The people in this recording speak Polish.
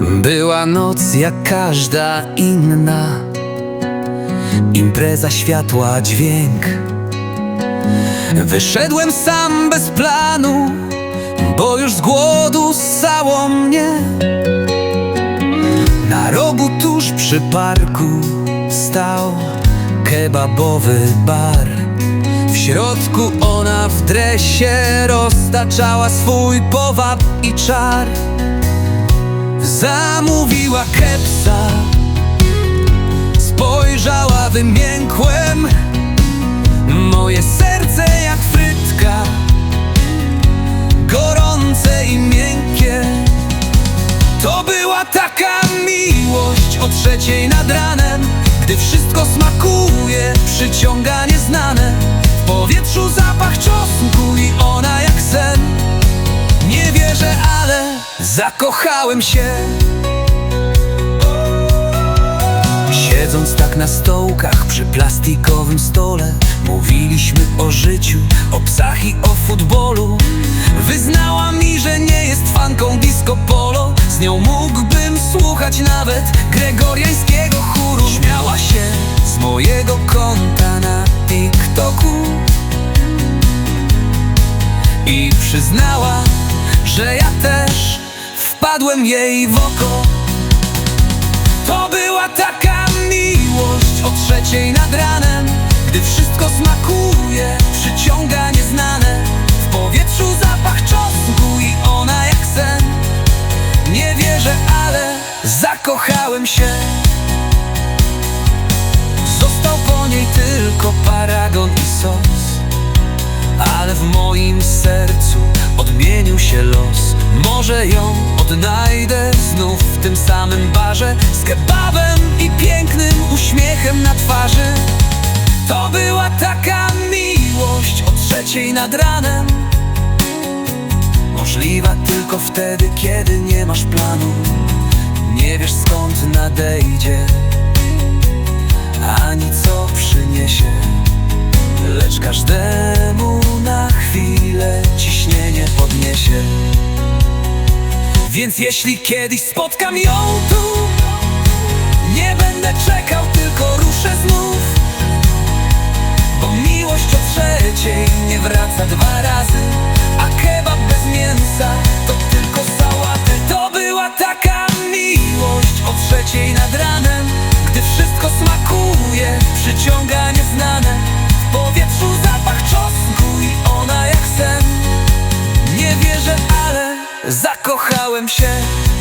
Była noc jak każda inna. Impreza światła, dźwięk. Wyszedłem sam bez planu Bo już z głodu ssało mnie. Na rogu tuż przy parku Stał kebabowy bar. W środku ona w dresie Roztaczała swój powab i czar Zamówiła kepsa Spojrzała wymiękłem. Moje serce jak frytka Gorące i miękkie. To była taka miłość o trzeciej nad ranem Gdy wszystko smakuje, przyciąga zakochałem się. Siedząc tak na stołkach przy plastikowym stole Mówiliśmy o życiu, o psach i o futbolu. Wyznała mi, że nie jest fanką disco polo. Z nią mógłbym słuchać nawet gregoriańskiego chóru. Śmiała się z mojego konta na TikToku I przyznała, że ja też wpadłem jej w oko to była taka miłość o trzeciej nad ranem Gdy wszystko smakuje, przyciąga nieznane. W powietrzu zapach czosnku i ona jak sen. Nie wierzę, ale zakochałem się. Został po niej tylko paragon i sos. Ale w moim sercu odmienił się los Może ją odnajdę znów w tym samym barze Z kebabem i pięknym uśmiechem na twarzy. To była taka miłość o trzeciej nad ranem. Możliwa tylko wtedy, kiedy nie masz planu. Nie wiesz skąd nadejdzie Ani co przyniesie. Lecz każdemu na chwilę ciśnienie podniesie Więc jeśli kiedyś spotkam ją tu Nie będę czekał, tylko ruszę znów. Bo miłość o trzeciej nie wraca dwa razy A kebab bez mięsa to tylko sałaty. To była taka miłość o trzeciej nad ranem Gdy wszystko smakuje, przyciąga nieznane zakochałem się